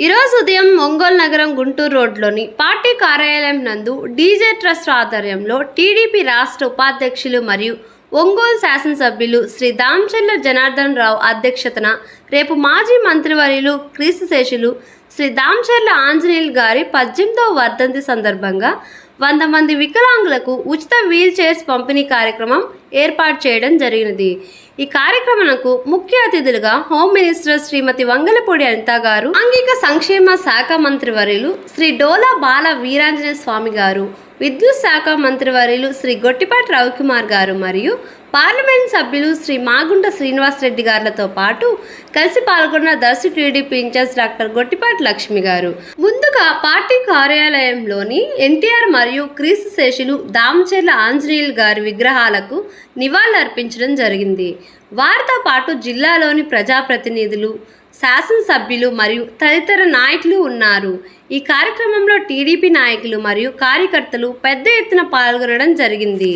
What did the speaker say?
ఈరోజు ఉదయం ఒంగోలు నగరం గుంటూరు రోడ్లోని పార్టీ కార్యాలయం నందు డీజే ట్రస్ట్ ఆధ్వర్యంలో టీడీపీ రాష్ట్ర ఉపాధ్యక్షులు మరియు ఒంగోలు శాసనసభ్యులు శ్రీ దామచర్ల జనార్దన్ రావు అధ్యక్షతన రేపు మాజీ మంత్రివర్యులు క్రీస్తుశేషులు శ్రీ దామచర్ల ఆంజనేయులు గారి పద్దెనిమిదవ వర్ధంతి సందర్భంగా వంద మంది వికలాంగులకు ఉచిత వీల్ చైర్స్ పంపిణీ కార్యక్రమం ఏర్పాటు చేయడం జరిగినది. ఈ కార్యక్రమంకు ముఖ్య అతిథులుగా హోమ్ మినిస్టర్ శ్రీమతి వంగలపూడి అనిత గారు ఆంగిక సంక్షేమ శాఖ మంత్రి వర్యులు శ్రీ డోలా బాల వీరాంజనేయ స్వామి గారు విద్యుత్ శాఖ మంత్రివర్యులు శ్రీ గొట్టిపాటి రవికుమార్ గారు మరియు పార్లమెంట్ సభ్యులు శ్రీ మాగుంట శ్రీనివాస్ రెడ్డి గారులతో పాటు కలిసి పాల్గొన్న Darsi TDP in-charge doctor Gottipati Lakshmi గారు. ముందుగా పార్టీ కార్యాలయంలోని ఎన్టీఆర్ మరియు క్రీస్తు శేషులు దామచర్ల ఆంజనేయులు గారి విగ్రహాలకు నివాళులర్పించడం జరిగింది. వారితో పాటు జిల్లాలోని ప్రజాప్రతినిధులు శాసనసభ్యులు మరియు తదితర నాయకులు ఉన్నారు. ఈ కార్యక్రమంలో టీడీపీ నాయకులు మరియు కార్యకర్తలు పెద్ద ఎత్తున పాల్గొనడం జరిగింది.